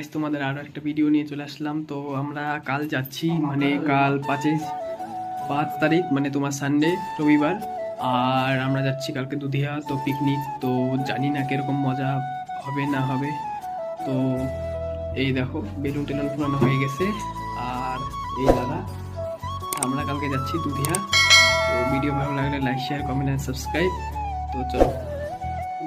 আজ তোমাদের আরও একটা ভিডিও নিয়ে চলে আসলাম। তো আমরা কাল যাচ্ছি মানে কাল পাঁচই পাঁচ তারিখ মানে তোমার সানডে রবিবার। আর আমরা যাচ্ছি কালকে দুধিয়া তো পিকনিক তো জানি না কীরকম মজা হবে না হবে। তো এই দেখো বেলুন টেলুন ফুলানো হয়ে গেছে। আর এই দাদা আমরা কালকে যাচ্ছি দুধিয়া। তো ভিডিও ভালো লাগলে like share comment and subscribe তো চলো।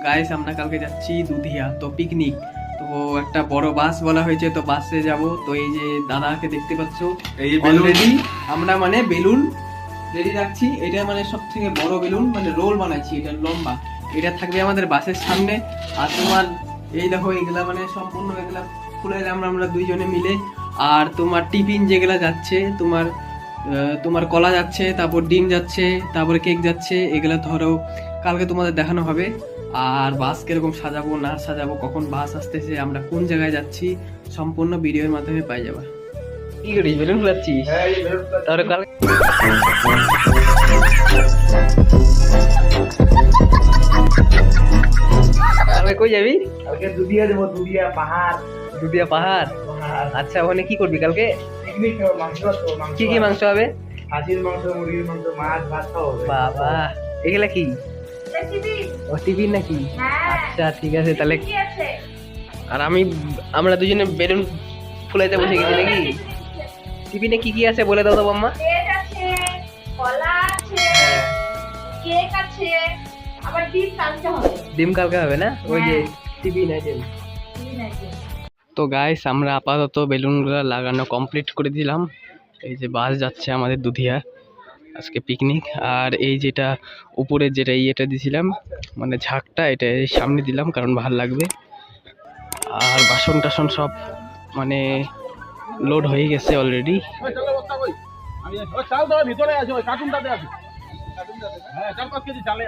গাইস আমরা কালকে যাচ্ছি দুধিয়া তো পিকনিক তো একটা বড় বাস বলা হয়েছে তো বাসে যাব। তো এই যে দাদাকে দেখতে পাচ্ছ এই। অলরেডি আমরা মানে বেলুন রেডি রাখছি। এটা মানে সব থেকে বড় বেলুন মানে রোল বানাইছি এটা লম্বা। এটা থাকবে আমাদের বাসের সামনে। আর তোমার এই দেখো এগুলা মানে সম্পূর্ণ এগুলা খুলে আমরা আমরা দুইজনে মিলে। আর তোমার টিফিন যেগুলা যাচ্ছে তোমার তোমার কলা যাচ্ছে তারপর ডিম যাচ্ছে তারপর কেক যাচ্ছে এগুলা ধরো কালকে তোমাদের দেখানো হবে। আর বাস কীরকম সাজাবো না সাজাবো কখন বাস আসতেছে আমরা কোন জায়গায় যাচ্ছি সম্পূর্ণ ভিডিওর মাধ্যমে পাই যাবা। কি করিস বেলুন ফুলাচ্ছিস? হ্যাঁ। তাহলে কাল কালকে কই যাবি? কালকে দুধিয়া যাব দুধিয়া পাহাড়। দুদিয়া পাহাড়? আচ্ছা ওখানে কি করবি কালকে? কি কি মাংস হবে? খাসির মাংস মুরগির মাংস মাছ ভাত খাব। বাবা এগুলা কি? ও টিভি নাকি? হ্যাঁ। আচ্ছা ঠিক আছে তাহলে আর আমি আমরা দুজনে বেলুন ফুলাইতে বসে গেছি নাকি? টিফিনে কি কি আছে বলে দাও তো বাম্মা। আছে কলা আছে হ্যাঁ। কেক আছে আবার ডিম কালকে হবে। ডিম কালকে হবে না? ওই যে হ্যাঁ। আছে তো গাইস আমরা আপাতত বেলুনগুলো লাগানো কমপ্লিট করে দিলাম। এই যে বাস যাচ্ছে আমাদের দুধিয়া আজকে পিকনিক আর এই যেটা উপরে যেটা ইয়েটা দিছিলাম মানে ঝাঁকটা, এটা সামনে দিলাম, কারণ ভালো লাগবে। আর বাসন টাসন সব মানে লোড হয়ে গেছে অলরেডি চাল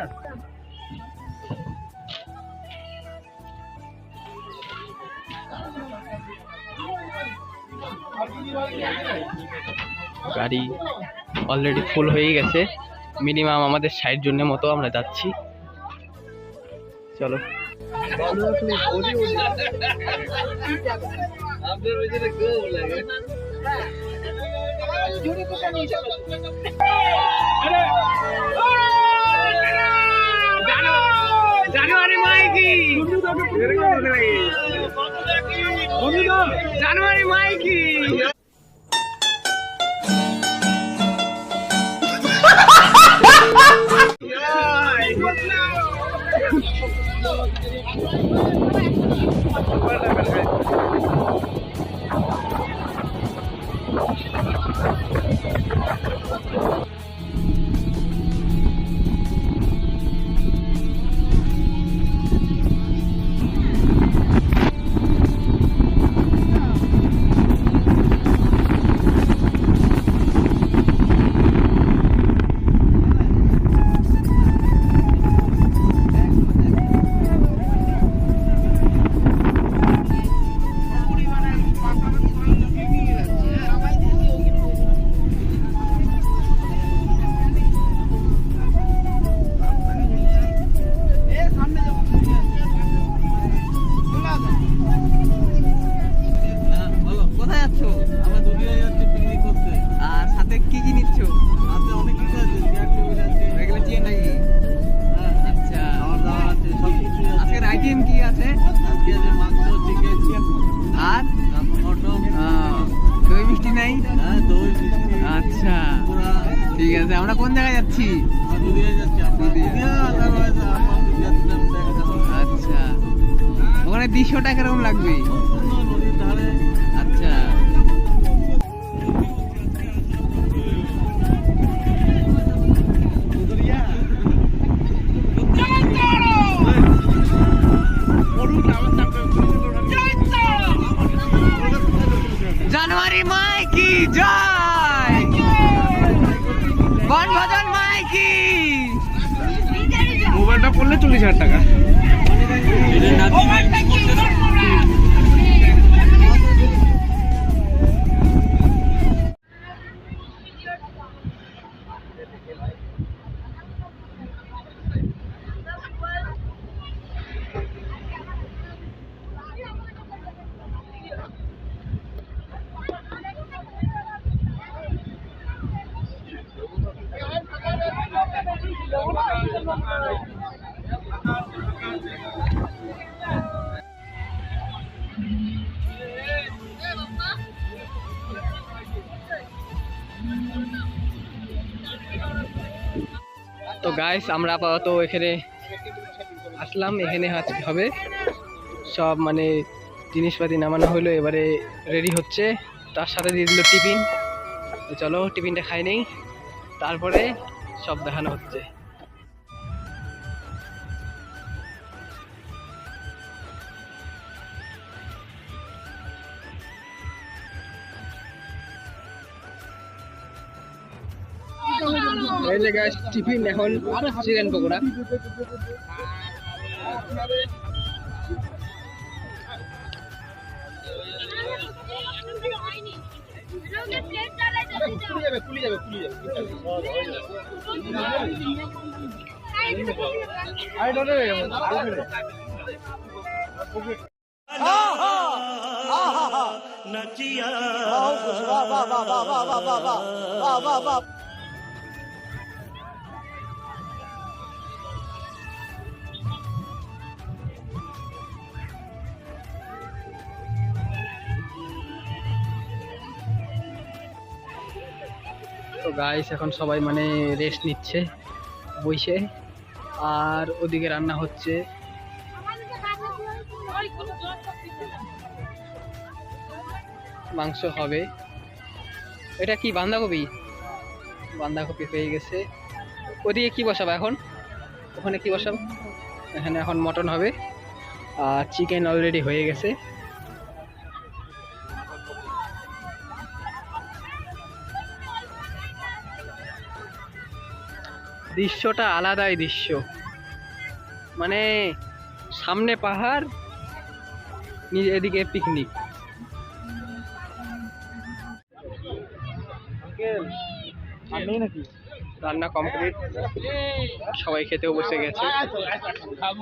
গাড়ি অলরেডি ফুল হয়ে গেছে। মিনিমাম আমাদের ষাট জনের মতো আমরা যাচ্ছি। চলো। জানুয়ারি মাইকি। জানুয়ারি মাইকি। কোথায় কোন জায়গায় যাচ্ছি? আচ্ছা। ওখানে দৃশ্যটা কীরকম লাগবে তো গাইস আমরা আপাতত এখানে আসলাম। এখানে হবে। সব মানে জিনিসপাতি নামানো হলো, এবারে রেডি হচ্ছে। তার সাথে দিয়ে দিল টিফিন। চলো, টিফিনটা খাই নেই। তারপরে সব দেখানো হচ্ছে। যে গাইস টিফিন এখন চিকেন পকোড়া তো গাইস এখন সবাই মানে রেস্ট নিচ্ছে বইসে আর ওদিকে রান্না হচ্ছে। মাংস হবে। এটা কি, বাঁধাকপি? বাঁধাকপি হয়ে গেছে। ওদিকে কি বসাবো এখন? ওখানে কি বসাবো এখানে এখন মটন হবে। আর চিকেন অলরেডি হয়ে গেছে। দৃশ্যটা আলাদাই দৃশ্য। মানে সামনে পাহাড় নিজে এদিকে পিকনিক রান্না কমপ্লিট সবাই খেতেও বসে গেছে। খাব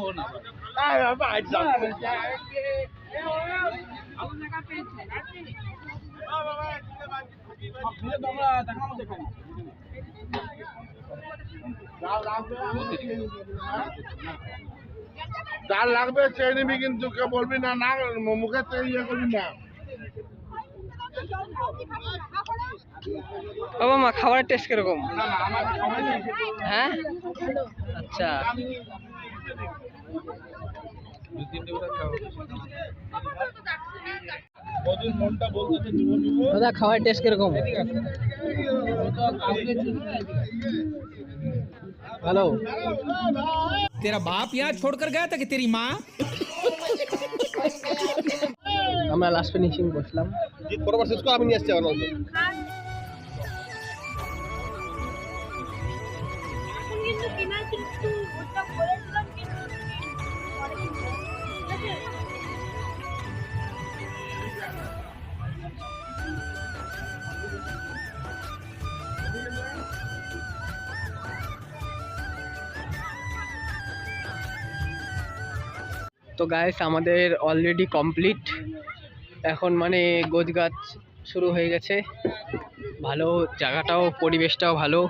ডাল লাগবে চেয়ে নিবি কিন্তু কেউ বলবি না না মুখে চেয়ে ইয়ে করবি না। ও মামা খাবারের টেস্ট কীরকম? হ্যাঁ? আচ্ছা। দাদা খাবারের টেস্ট কীরকম? ভালো तेरा बाप यहाँ छोड़कर गया था कि तेरी माँ আমরা লাস্ট ফিনিশিং বসলাম জিত পরবার শেষ করে আমি নিয়ে আসছি আমার মাংস এখন কিন্তু কেনার কিন্তু ওটা বলেছিলাম কিন্তু তো গাইস আমাদের অলরেডি কমপ্লিট এখন মানে গোছ গাছ শুরু হয়ে গেছে। ভালো জায়গাটাও, পরিবেশটাও ভালো।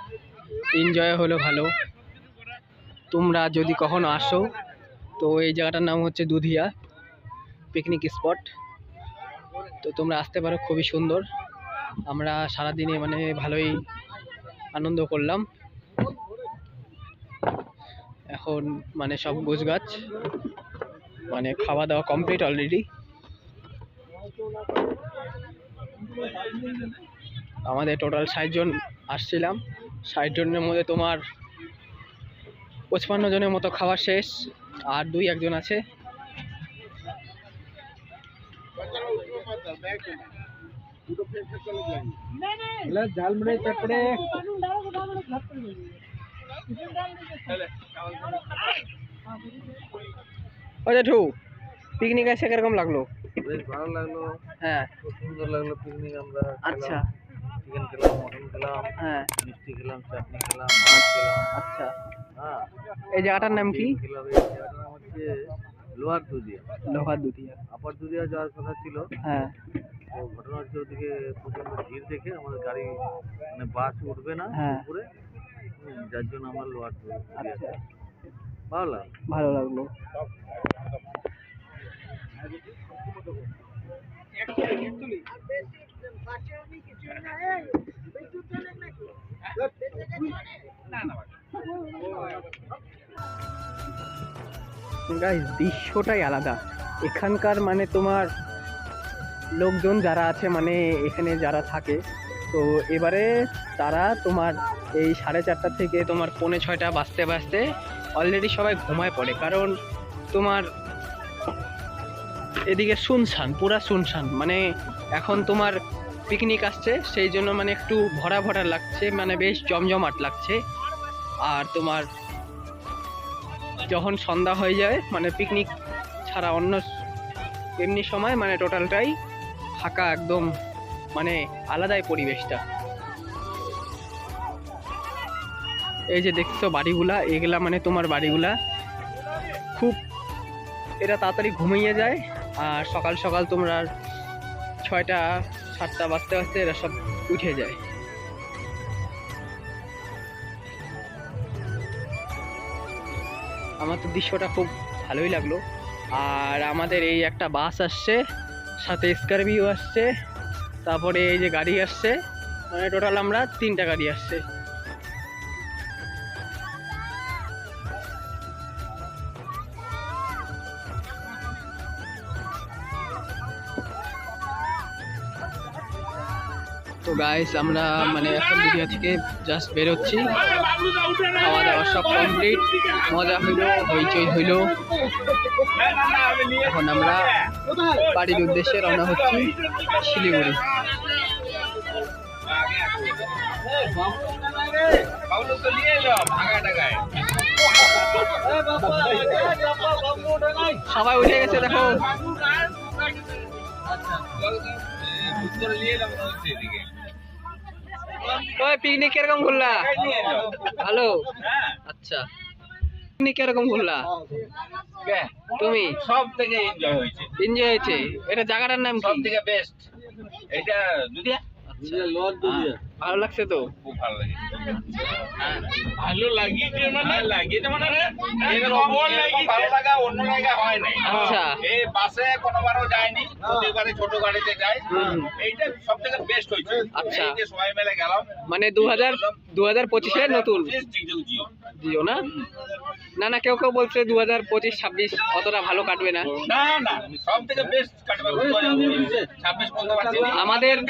এনজয় হলো ভালো। তোমরা যদি কখনো আসো, তো এই জায়গাটার নাম হচ্ছে দুধিয়া পিকনিক স্পট তো তোমরা আসতে পারো, খুবই সুন্দর। আমরা সারাদিনে মানে ভালোই আনন্দ করলাম। এখন মানে সব গোছ গাছ মানে খাওয়া দাওয়া কমপ্লিট অলরেডি আমাদের টোটাল ষাট জন আসছিলাম। ষাট জনের মধ্যে তোমার পঁচপান্ন জনের মতো খাওয়া শেষ, আর দুই একজন আছে। ঝালমুড়ি ও জেঠু পিকনিক এসে কীরকম লাগল? বেশ ভালো লাগল। হ্যাঁ। খুব সুন্দর লাগল পিকনিক আমরা আচ্ছা। চিকেন খেলাম মটন খেলাম হ্যাঁ। মিষ্টি খেলাম চাটনি খেলাম মাছ খেলাম। আচ্ছা। হ্যাঁ। এই জায়গাটার নাম কি? খেলাম এই জায়গাটার নাম হচ্ছে লোহার দুদিয়া লোহার দুধিয়া। আপার দুদিয়া যাওয়ার কথা ছিল। হ্যাঁ। তো ঘটনা হচ্ছে ওদিকে প্রচণ্ড ভিড় দেখে আমাদের গাড়ি মানে বাস উঠবে না হ্যাঁ। উপরে। যার জন্য আমরা লোহার দুদিয়া আচ্ছা। ভালো ভালো লাগল। গাইস দৃশ্যটাই আলাদা। এখানকার মানে তোমার লোকজন যারা আছে মানে এখানে যারা থাকে তো এবারে তারা তোমার এই সাড়ে চারটা থেকে তোমার পৌনে ছয়টা বাজতে বাজতে অলরেডি সবাই ঘুমায় পড়ে, কারণ তোমার এদিকে শুনশান, পুরা শুনশান। মানে এখন তোমার পিকনিক আসছে, সেই জন্য মানে একটু ভরা ভরা লাগছে মানে বেশ জমজমাট লাগছে। আর তোমার যখন সন্ধ্যা হয়ে যায় মানে পিকনিক ছাড়া অন্য এমনি সময় মানে টোটালটাই ফাঁকা একদম মানে আলাদাই পরিবেশটা। এই যে দেখছ বাড়িগুলা, এগুলা মানে তোমার বাড়িগুলা। খুব এরা তাড়াতাড়ি ঘুমিয়ে যায়, আর সকাল সকাল তোমরা ছয়টা, সাতটা বাজতে বাজতে এরা সব উঠে যায়। আমার তো দৃশ্যটা খুব ভালোই লাগল। আর আমাদের এই একটা বাস আসছে, সাথে স্করপিও আসছে, তারপরে এই যে গাড়ি আসছে মানে টোটাল আমরা তিনটা গাড়ি আসছে। তো গাইস আমরা মানে এখন দুনিয়া থেকে জাস্ট বেরোচ্ছি। খাওয়া দাওয়া সব কমপ্লিট মজা হইল, হইচই হইল। এখন আমরা বাড়ির উদ্দেশ্যে রওনা হচ্ছি শিলিগুড়ি। সবাই উঠে গেছে, দেখো। ওই পিকনিক কীরকম ঘুরলা ভালো আচ্ছা। পিকনিক কীরকম ঘুরলা তুমি? সব থেকে এনজয় হয়েছে। এনজয় হয়েছে? এটা জায়গাটার নাম সব থেকে বেস্ট এটা দুদিয়া আচ্ছা, লোহার দুদিয়া ভালো লাগছে তো? খুব ভালো লাগে। ভালো লাগিয়েছে মানে? লাগিয়েছে মানে এরকম ভালো লাগা অন্য জায়গায় হয় না আচ্ছা। এই বাসে কোনোবারও যায়নি প্রতিবারে ছোট গাড়িতে যায়। এইটা সব থেকে বেস্ট হয়েছে। আচ্ছা। এই যে সবাই মিলে গেলাম। মানে দু হাজার দু হাজার পঁচিশের নতুন? জিও না? না না কেউ কেউ বলছে দু হাজার পঁচিশ ছাব্বিশ অতটা ভালো কাটবে না। আমাদের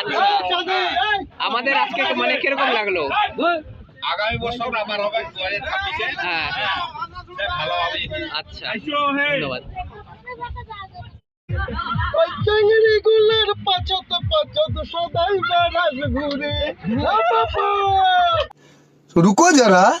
আচ্ছা, আচ্ছা। আমাদের আজকে মানে কীরকম লাগল? আগামী বছর আমার হবে দু হাজার হ্যাঁ। ভালো আচ্ছা ধন্যবাদ। চিংড়ি ঘুরে। রুকো যারা।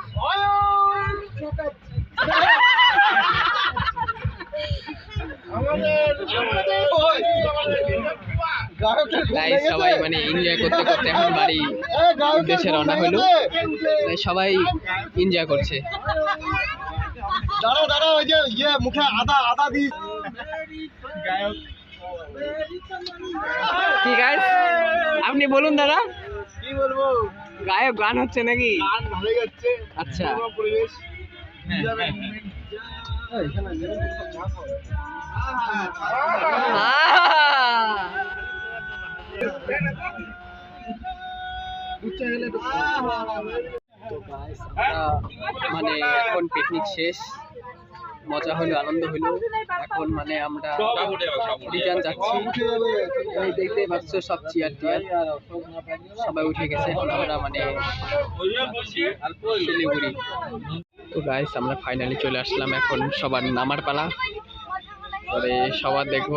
সবাই মানে এনজয় করতে করতে এখন বাড়ি উদ্দেশ্যে রওনা হলো। সবাই এনজয় করছে। দাঁড়াও দাঁড়াও ওই যে ইয়ে মুখে আদা আদা দি কি গাই আপনি বলুন দাদা। কি বলব? গায়ক গান হচ্ছে নাকি? গান ভালোই যাচ্ছে আচ্ছা। পরিবেশ! তো guys, আমরা মানে এখন পিকনিক শেষ। মজা হলো, আনন্দ হলো। এখন মানে আমরা রিটার্ন যাচ্ছি। এই দেখতে পাচ্ছ, সব চেয়ার টিয়ার। সবাই উঠে গেছে, এখন আমরা মানে শিলিগুড়ি। তো গাইস আমরা ফাইনালি চলে আসলাম এখন সবার নামার পালা। পরে সবার দেখব।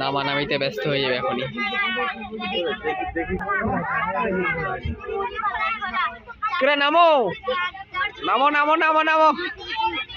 নামা নামিতে ব্যস্ত হয়ে যাবে এখনই। নামো? নামো নামো নামো নামো।